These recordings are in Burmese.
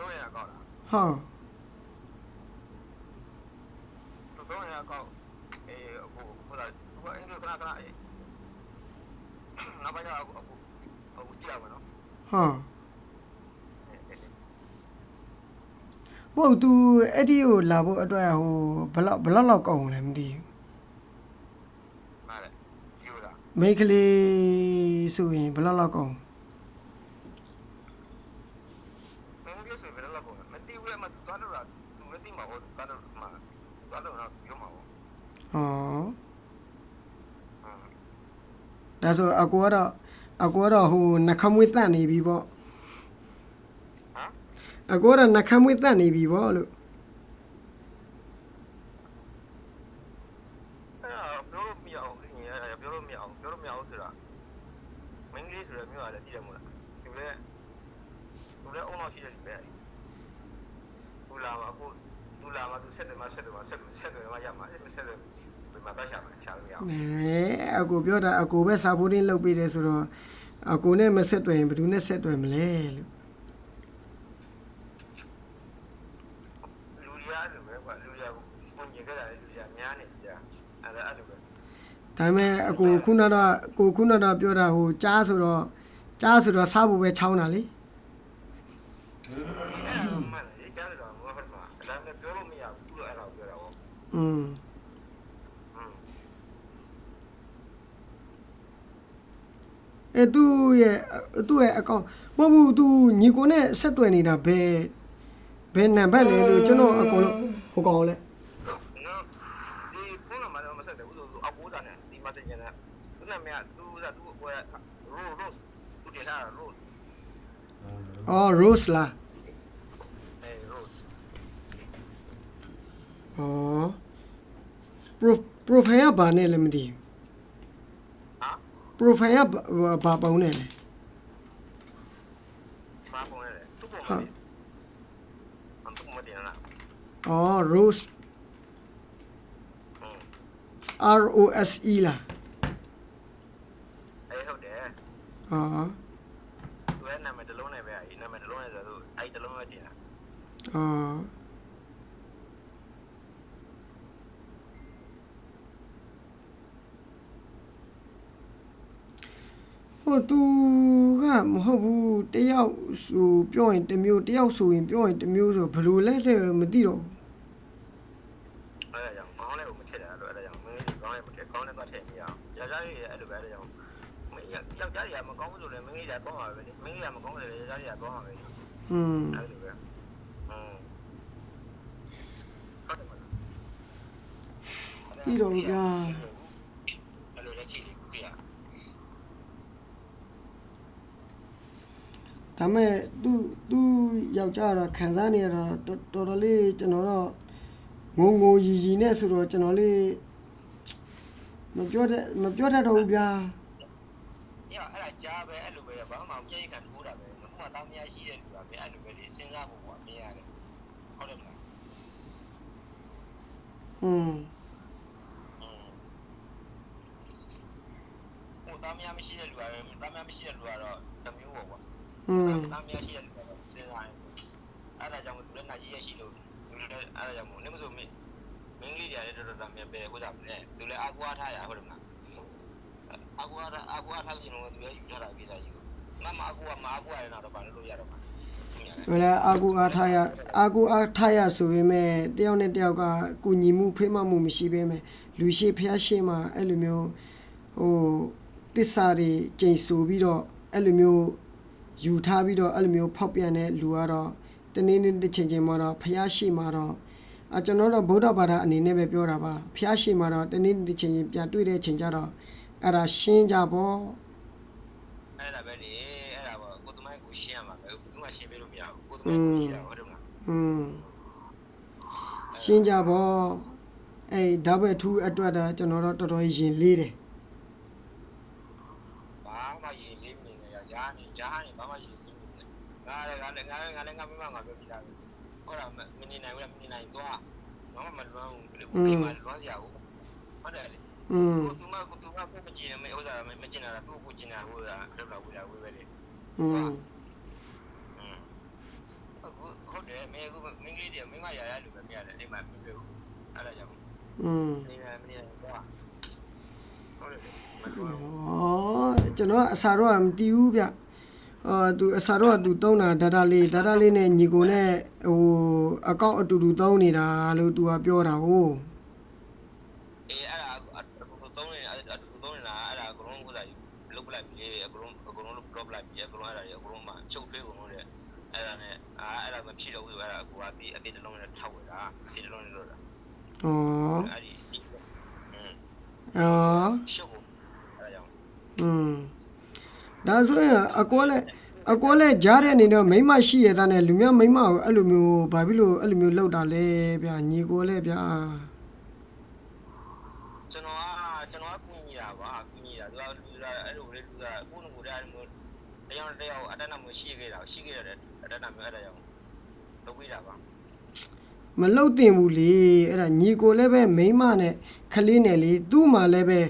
တော့ရကောက်တာဟာသူတော့ရကောက်အေးအခုဟိုလာသူကအင်းတို့ခဏခဏအေးငါဘာကြောက်အခုအခုအခုကြည့်ရမယ်နော်ဟာဟုတ် तू အဲ့ဒီကိုလာဖို့အတွက်ဟိုဘယ်လောက်ဘယ်လောက်လောက်ကောင်းလဲမသိဘူးမားလေယူလာမိန်းကလေးဆိုရင်ဘယ်လောက်လောက်ကောင်းမင်းပြောဆိုဘယ်လောက်ကောမသိဘူးလေမသူသွားတော့သူမသိမှာဟုတ်သွားတော့မှာသွားတော့တော့ပြောမှာဟုတ် ဟော ဟမ်ဒါဆိုအကူကတော့အကူကတော့ဟိုနှခမ်းမွေးတတ်နေပြီပေါ့ဟမ်အကူကတော့နှခမ်းမွေးတတ်နေပြီပေါ့လို့ အဲ့ဒါပြောလို့မရအောင်ပြောလို့မရအောင်ပြောလို့မရအောင်ဆိုတာမင်းလေးဆိုရမျိုးရတယ်တည်တယ်မို့လားသူလည်းသူလည်းအုံတော့ရှိတယ်ပဲသူလာမှာအခုသူလာမှာသူ ဆက်တယ်မှာဆက်တယ်မှာဆက်တယ်ဆက်တယ်မှာရမှာအဲ့မဆက်တယ်ဘယ်မှာတော့ရှာမှာရှာလို့မရအောင်အဲအကူပြောတာအကူပဲစာဖို့တင်းလုပ်ပေးတယ်ဆိုတော့အကူနဲ့မဆက်တွေ့ရင်ဘယ်သူနဲ့ဆက်တွေ့မလဲလို့လူရအဲ့လိုပဲကွာလူရကိုကိုညင်ကြတာလူရများနေကြအဲ့ဒါအဲ့လိုပဲဒါပေမဲ့အကူခုနတော့ကိုခုနတော့ပြောတာဟိုကြားဆိုတော့ကြားဆိုတော့စားဖို့ပဲချောင်းတာလေ အဲ့ဒါမှန်တယ်ကြားလို့တော့မဟုတ်မှာဒါပေမဲ့ပြောလို့မရဘူးလို့အဲ့ဒါပြောတာဟုတ် อืม အဲသူ့ရဲ့သူ့ရဲ့အကောင့်မဟုတ်ဘူးသူညီကိုနဲ့ဆက်တွေ့နေတာဘယ်ဘယ်နံပါတ်လဲလို့ကျွန်တော်အကုန်လုံးဟိုကောင်လဲနော်ဒီဖုန်းနံပါတ်တော့မဆက်တယ်ဘူးသူအကိုးသားနဲ့ဒီ messenger နဲ့သူနာမည်ကသူကသူ့အကိုက rose rose သူတင်ထားတာ rose အော် rose လား ဩ pro profile ကဘာနဲ့လဲမသိဘူးဟာ profile ကဘာဘာပုံနဲ့လဲဘာပုံလဲသူ့ပုံမှာအမ်သူ့ပုံမှာတင်လာအော် Rose อืม R O S E လားအဲဟုတ်တယ်အော်သူရဲ့နာမည်တစ်လုံးနဲ့ပဲအဲနာမည်တစ်လုံးနဲ့ဆိုတော့အဲတစ်လုံးပဲတင်တာအော် ဟိုသူကမဟုတ်ဘူးတယောက်ဆိုပြောရင်တစ်မျိုးတယောက်ဆိုရင်ပြောရင်တစ်မျိုးဆိုဘယ်လိုလဲလဲမသိတော့ဘူး အဲဒါကြောင့်ခေါင်းလေးကိုမထည့်တာလို့အဲဒါကြောင့်မင်းလေးခေါင်းလေးမထည့်ခေါင်းလေးတော့ထည့်မရအောင်ယောက်ျားလေးအဲ့လိုပဲအဲဒါကြောင့်မင်းယောက်ျားကြီးကမကောင်းဘူးဆိုလည်းမင်းလေးကတော့မှာပဲလေမင်းလေးကမကောင်းတယ်ယောက်ျားကြီးကတော့မှာပဲလေ อืม အဲ့လိုပဲอืมဟုတ်တယ်မလား ပြီးတော့ဗျာ ဒါမဲ့သူ့သူ့ယောက်ျားတော့ခံစားနေရတော့တော်တော်လေးကျွန်တော်တော့ငုံငိုရီရီနဲ့ဆိုတော့ကျွန်တော်လေးမပြောတဲ့မပြောတတ်တော့ဘူးဗျာညအဲ့ဒါကြားပဲအဲ့လိုပဲဘာမှမပြည့်ခံဘူးတာပဲငါကတောင်းများရှိတဲ့လူကပဲအဲ့လိုပဲလေစဉ်းစားဖို့ကအမြင်ရတယ်ဟုတ်တယ်မလားอืมဟိုတောင်းများမရှိတဲ့လူကတောင်းများမရှိတဲ့လူကတော့တစ်မျိုးပေါ့ကွာ อืมတောင်းများရှိတဲ့လူကတော့စဉ်းစားရင်အဲ့ဒါကြောင့်သူလည်းနာကြီးရရှိလို့သူလည်းအဲ့ဒါကြောင့်မို့နေမဆိုမင်းမင်းလေးတွေလည်းတော်တော်တော်မြန်ပဲဥစားမလဲသူလည်းအကွာထားရဟုတ်တယ်မလားအကွာအကွာထားရင်တော့သူလည်းယူထားတာပြတာယူမမအကွာမအကွာရင်တော့ဘာလို့ရတော့မှာဝလာအာကူအားထားရအာကူအားထားရဆိုပေမဲ့တယောက်နဲ့တယောက်ကကုညီမှုဖေးမမှုမရှိပေမဲ့လူရှိဖျားရှိမှအဲ့လိုမျိုးဟိုတစ္ဆာတွေကျိန်ဆူပြီးတော့အဲ့လိုမျိုး ယူထားပြီးတော့အဲ့လိုမျိုးဖောက်ပြန်တဲ့လူကတော့တနေ့နေ့တစ်ချိန်ချိန်မှာတော့ဖျားရှိမှတော့အကျွန်တော်တို့ဗုဒ္ဓဘာသာအနေနဲ့ပဲပြောတာပါဖျားရှိမှတော့တနေ့နေ့တစ်ချိန်ချိန်ပြန်တွေ့တဲ့ချိန်ကျတော့အဲ့ဒါရှင်းကြပေါ့အဲ့ဒါပဲလေအဲ့ဒါပေါ့ကိုသမိုင်းကိုရှင်းရမှာပဲဘယ်သူမှရှင်းပေးလို့မရဘူးကိုသမိုင်းကိုရှင်းတာဟုတ်တယ်မလားอืมရှင်းကြပေါ့အဲ့ဓာတ်ပဲထူးအတွက်တော့ကျွန်တော်တို့တော်တော်ရင်လေးတယ်ဘာ မှရင်လေးမနေနဲ့ကြာားနေကြားနေဘာမှရင်လေးမနေငါလည်းငါလည်းငါလည်းငါလည်းငါမမငါပြောပြတာဟုတ်လားမနေနိုင်ဘူးလားမနေနိုင်တော့ဘာမှမလွမ်းဘူးလေကိုခင်မလွမ်းစရာဘူးဟုတ်တယ်လေ อืม ကိုသူမကိုသူမကိုမကြည့်နေမဥစ္စာမကျင်တာသူ့ကိုကျင်တာဟိုကလောက်လောက်ဝေးလာဝေးပဲလေ อืม ဟုတ်ဟုတ် မင်းအခုမင်းကလေးတွေမင်းမရရလူပဲမရတယ်အိမ်မှာမတွေ့ဘူးအဲ့ဒါကြောင့် อืม နေနေမနေတော့ဟုတ်တယ်မ ဩတော်ကျွန်တော်ကအစာတော့မတီးဘူးဗျအာသူအစာတော့သူတုံးတာဒါတာလေးဒါတာလေးနဲ့ညီကိုနဲ့ဟိုအကောင့်အတူတူတုံးနေတာလို့သူကပြောတာဟုတ်အေးအဲ့ဒါအခုသုံးနေအတူသုံးနေတာအဲ့ဒါအကုန်လုံးဥစားကြီးလုတ်ပလိုက်ပြီအကုန်လုံးအကုန်လုံးလုတ်ပလိုက်ပြီအကုန်လုံးအဲ့ဒါကြီးအကုန်လုံးမှချုပ်ထွေးကုန်လို့တဲ့အဲ့ဒါနဲ့အာအဲ့ဒါမဖြစ်တော့ဘူးအဲ့ဒါကိုကအတိအတိတစ်လုံးနဲ့ထောက်ဝယ်တာအတိတစ်လုံးနဲ့လို့တာဩအဲ့ဒီအင်း ဩရှုပ်ကုန်အဲ့ဒါကြောင့်อืมဒါဆိုရင်အကောလဲအကောလဲကြားတဲ့အနေနဲ့မိမရှိရတဲ့နဲ့လူမျိုးမိမကိုအဲ့လိုမျိုးဘာဖြစ်လို့အဲ့လိုမျိုးလောက်တာလဲဗျာညီကိုလဲဗျာကျွန်တော်ကကျွန်တော်ကကူညီတာပါကူညီတာသူကလူကအဲ့လိုလေလူကကိုယ်ကိုယ်တည်းမျိုးတရားတရားအတန်းနာမျိုးရှိခဲ့တာရှိခဲ့တယ်အတန်းနာမျိုးအဲ့ဒါကြောင့်လုပ်ပြီးတာပါ မလှုပ်တင်ဘူးလေအဲ့ဒါညီကိုလည်းပဲမိမနဲ့ခလေးနဲ့လေသူ့မှာလည်းပဲ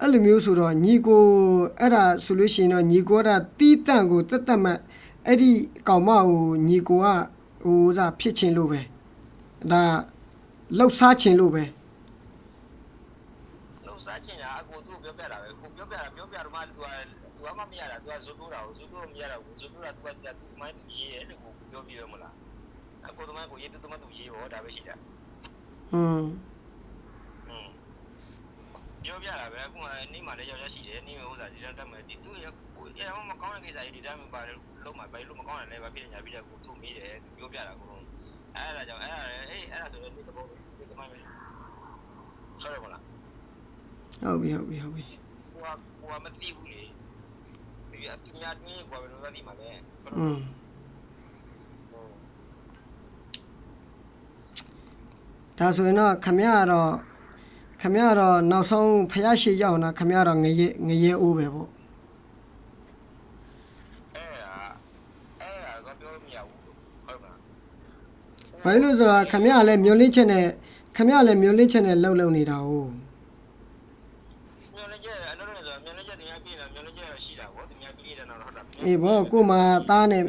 အဲ့လိုမျိုးဆိုတော့ညီကိုအဲ့ဒါဆိုလို့ရှိရင်တော့ညီကိုကတီးတန့်ကိုတက်တက်မှတ်အဲ့ဒီကောင်မကိုညီကိုကဟိုစားဖြစ်ချင်းလို့ပဲဒါလှုပ်စားချင်းလို့ပဲလို့စားချင်တာအကိုသူ့ပြောပြတာပဲကိုပြောပြတာပြောပြတော့မှသူကသူကမှမရတာသူကဇိုတိုးတာကိုဇိုတိုးမရတာကိုဇိုတိုးတာသူကသူသမိုင်းသူရေးရဲ့လို့ကိုပြောပြရမလား အကိုသမိုင်းကိုရေးသူသမိုင်းသူရေးဟောဒါပဲရှိတာ อืม อืมပြောပြတာပဲအခုကနေမှလည်းယောက်ျားရှိတယ်နေဥစ္စာဒီတန်းတက်မယ်ဒီသူရကိုရမမကောင်းတဲ့ကိစ္စကြီးဒီတန်းမပါလို့မှပဲလို့မကောင်းတယ်လည်းပဲပြည်ညာပြည်တဲ့ကိုသူ့မေးတယ်သူပြောပြတာကိုအဲ့ဒါကြောင့်အဲ့ဒါအေးအဲ့ဒါဆိုတော့ဒီသဘောဒီသမိုင်းပဲဆောရမလား ဟုတ်ပြီဟုတ်ပြီဟုတ်ပြီ ဟိုကဟိုကမသိဘူးလေဒီအတူညာတွင်းကိုပဲလို့သိမှာပဲ อืม ဒါဆိုရင်တော့ခမရတော့ခမရတော့နောက်ဆုံးဖျားရှိရောက်တာခမရတော့ငရေငရေအိုးပဲပေါ့အဲ့ဒါအဲ့ဒါကပြောမရဘူးဟုတ်ပါ။ဘာလို့လဲဆိုတော့ခမရလည်းမျိုးလင်းချက်နဲ့ခမရလည်းမျိုးလင်းချက်နဲ့လှုပ်လှုပ်နေတာ哦မြေလည်းကျအနောက်လည်းဆိုမြေလည်းကျတင်ရပြည့်တယ်မြေလည်းကျရှိတာဗောတင်ရပြည့်တယ်တော့ဟုတ်တာ။အေးဘောကိုမသားနဲ့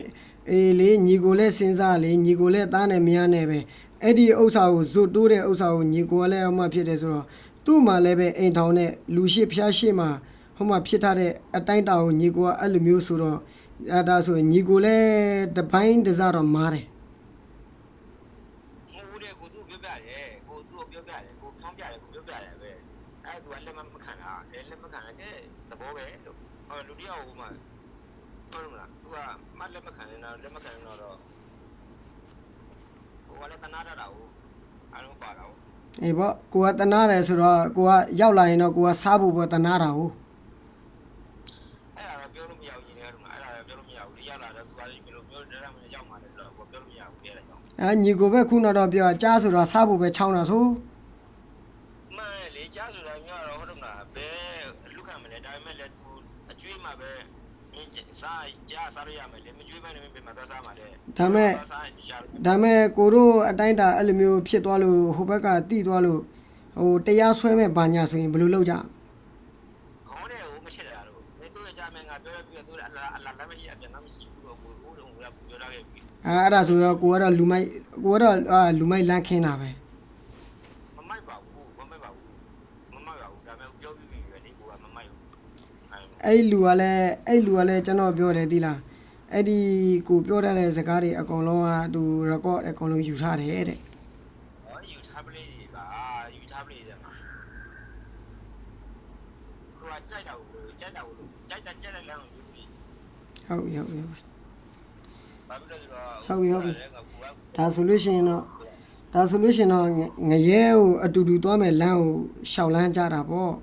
အေးလေညီကိုလည်းစဉ်းစားလေညီကိုလည်းသားနဲ့မရနဲ့ပဲ အဲ့ဒီဥစ္စာကိုဇွတ်တိုးတဲ့ဥစ္စာကိုညီကိုကလည်းအမှဖြစ်တယ်ဆိုတော့သူ့မှာလည်းပဲအိမ်ထောင်နဲ့လူရှိဖျားရှိမှာဟိုမှာဖြစ်ထားတဲ့အတိုင်းတာကိုညီကိုကအဲ့လိုမျိုးဆိုတော့အဲဒါဆိုရင်ညီကိုလည်းတပိုင်းတစားတော့မားတယ်မဟုတ်တဲ့ကိုသူ့ပြောပြတယ်ကိုသူ့ပြောပြတယ်ကိုဖောင်းပြတယ်ကိုပြောပြတယ်ပဲအဲ့သူကလက်မမခံတာလက်မခံတဲ့သဘောပဲလို့ဟောလူတယောက်ဟိုမှာဟုတ်မလားသူကမလက်မခံနေတာလက်မခံတော့တော့ ကိုကလည်းတနာတတာကိုအားလုံးပါတာကို အေးဘောကိုကတနာတယ်ဆိုတော့ကိုကရောက်လာရင်တော့ကိုကစားဖို့ပဲတနာတာ哦 အဲ့ဒါတော့ပြောလို့မရဘူးညီလေးတို့ကအဲ့ဒါတော့ပြောလို့မရဘူးဒီရောက်လာတော့သူကလည်းဘယ်လိုပြောတယ်လဲမရောက်มาလဲဆိုတော့ပြောလို့မရဘူးပြရတယ်ကြောင့် အဲညီကိုပဲခုနောက်တော့ပြောကြားဆိုတော့စားဖို့ပဲချောင်းတာဆို မလေကြားဆိုတာမျိုးတော့ဟုတ်တယ်မလားဘယ်လူခံမလဲဒါပေမဲ့လည်း तू အကျွေးမှာပဲမင်းစားကြားစားရရမယ် လေမကျွေးမနဲ့မင်းပြန်မသွားစားမှာလေဒါမဲ့စားကြားဒါမဲ့ကိုတို့အတိုင်းတာအဲ့လိုမျိုးဖြစ်သွားလို့ဟိုဘက်ကတိသွားလို့ဟိုတရားဆွဲမဲ့ဘာညာဆိုရင်ဘယ်လိုလုပ်ကြခေါင်းတဲ့ဟိုမချက်တာလို့မင်းတို့ကြားမယ်ငါပြောပြသူအလားအလားလည်းမရှိအပြန်လည်းမရှိဘူးကိုကိုတို့ကပြောတာခဲ့ပြီအဲအဲ့ဒါဆိုတော့ကိုကတော့လူမိုက်ကိုကတော့အာလူမိုက်လန်းခင်းတာပဲမမိုက်ပါဘူးမမိုက်ပါဘူးမမိုက်ပါဘူးဒါပေမဲ့ပြောပြပြီးပဲလေကိုကမမိုက်ဘူးအဲအဲ့လူကလည်းအဲ့လူကလည်းကျွန်တော်ပြောတယ်သီလား အဲ့ဒီကိုပြောတတ်တဲ့စကားတွေအကုန်လုံးကသူ record အကုန်လုံးယူထားတယ်တဲ့ဟောယူထားပလေးကြီးပါယူထားပလေးကြီးမှာသူကကြိုက်တာကိုကြိုက်တာကိုကြိုက်တာကြိုက်တဲ့လမ်းကိုယူပြီးဟုတ်ပြီဟုတ်ပြီဟုတ်ပြီဘာဖြစ်လို့ဆိုတော့ဟုတ်ပြီဟုတ်ပြီကိုကဒါဆိုလို့ရှိရင်တော့ဒါဆိုလို့ရှိရင်တော့ငငရဲကိုအတူတူသွားမယ်လမ်းကိုရှောက်လန်းကြတာပေါ့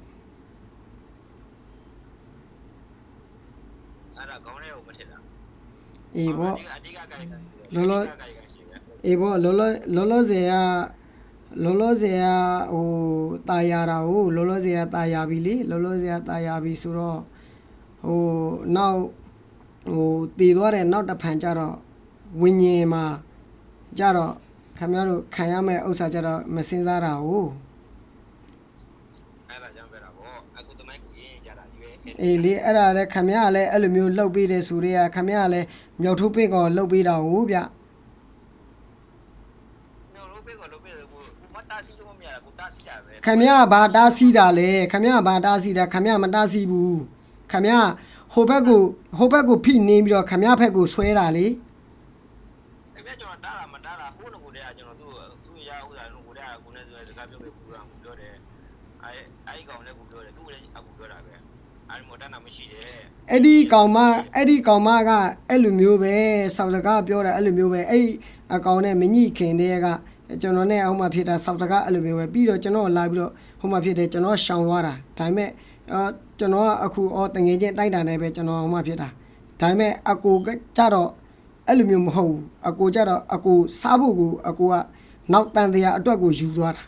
အဲ့ဒါခေါင်းထဲကိုမထစ်တာ အေးပေါ့ အဓိကကြိုက်တာရှိတယ် လောလော အဓိကကြိုက်တာရှိတယ် အေးပေါ့လောလောလောလောဆယ်ကလောလောဆယ်ကဟိုตายရတာကိုလောလောဆယ်ကตายရပြီလေလောလောဆယ်ကตายရပြီဆိုတော့ဟိုနောက်ဟိုတည်သွားတဲ့နောက်တစ်ဖန်ကြတော့ဝิญဉ်မှာကြတော့ခင်ဗျားတို့ခံရမယ့်ဥစ္စာကြတော့မစင်စားတာကို အဲ့ဒါကြောင့်ပဲတာပေါ့အခုတမိုင်းကိုရင်းကြတာကြီးပဲ အေးလေအဲ့ဒါလည်းခင်ဗျားကလည်းအဲ့လိုမျိုးလှုပ်ပေးတယ်ဆိုတော့ခင်ဗျားကလည်း မြောက်ထိုးပစ်ကောလှုပ်ပေးတာဟုတ်ဗျမြောက်ထိုးပစ်ကောလှုပ်ပေးတယ်ကိုမတားစီလို့မရဘူးတားစီတာပဲခမရဘာတားစီတာလဲခမရဘာတားစီတာခမရမတားစီဘူးခမရဟိုဘက်ကိုဟိုဘက်ကိုဖိနေပြီးတော့ခမရဘက်ကိုဆွဲတာလေခမရကျွန်တော်တားတာမတားတာဟိုးနကိုတည်းကကျွန်တော်သူ့သူ့ရဥစားလုံးကိုတည်းကကိုနဲ့ဆွဲစကားပြောပြီးပူတာကိုပြောတယ်အဲအဲကောင်လည်းကို အဲ့မတန်းတာမရှိတယ်အဲ့ဒီကောင်မအဲ့ဒီကောင်မကအဲ့လိုမျိုးပဲစောက်စကားပြောတာအဲ့လိုမျိုးပဲအဲ့အကောင်နဲ့မညိခင်တဲ့ကကျွန်တော်နဲ့ဟိုမှာဖြစ်တာစောက်စကားအဲ့လိုမျိုးပဲပြီးတော့ကျွန်တော်လာပြီးတော့ဟိုမှာဖြစ်တယ်ကျွန်တော်ရှောင်သွားတာဒါပေမဲ့အော်ကျွန်တော်ကအခုအော်တငယ်ချင်းတိုက်တာနဲ့ပဲကျွန်တော်ဟိုမှာဖြစ်တာဒါပေမဲ့အကိုကကြတော့အဲ့လိုမျိုးမဟုတ်ဘူးအကိုကြတော့အကိုစားဖို့ကိုအကိုကနောက်တန်တရားအတွက်ကိုယူသွားတာ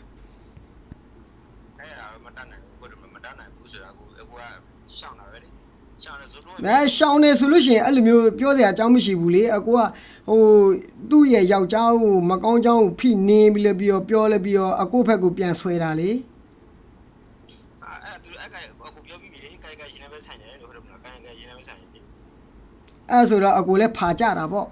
အဲ့ဒါမတန်းနိုင်ဘူးကိုမတန်းနိုင်ဘူးဆိုတာကိုအခုကရှောင်းတာပဲလေ ရှောင်းတယ်ဆိုတော့အဲရှောင်းနေဆိုလို့ရှိရင်အဲ့လိုမျိုးပြောစရာအကြောင်းမရှိဘူးလေအကိုကဟိုသူ့ရဲ့ယောက်ျားကိုမကောင်းကြောင်းဖိနေပြီးလည်းပြီးတော့ပြောလည်းပြီးတော့အကိုဘက်ကိုပြန်ဆွဲတာလေအဲ့သူအဲ့ကအခုပြောပြီးပြီလေကိုင်ကိုင်ရင်လည်းပဲဆိုင်တယ်လို့ဟုတ်တယ်မလားကိုင်ကိုင်ရင်လည်းပဲဆိုင်တယ်အဲဆိုတော့အကိုလည်းဖာကြတာပေါ့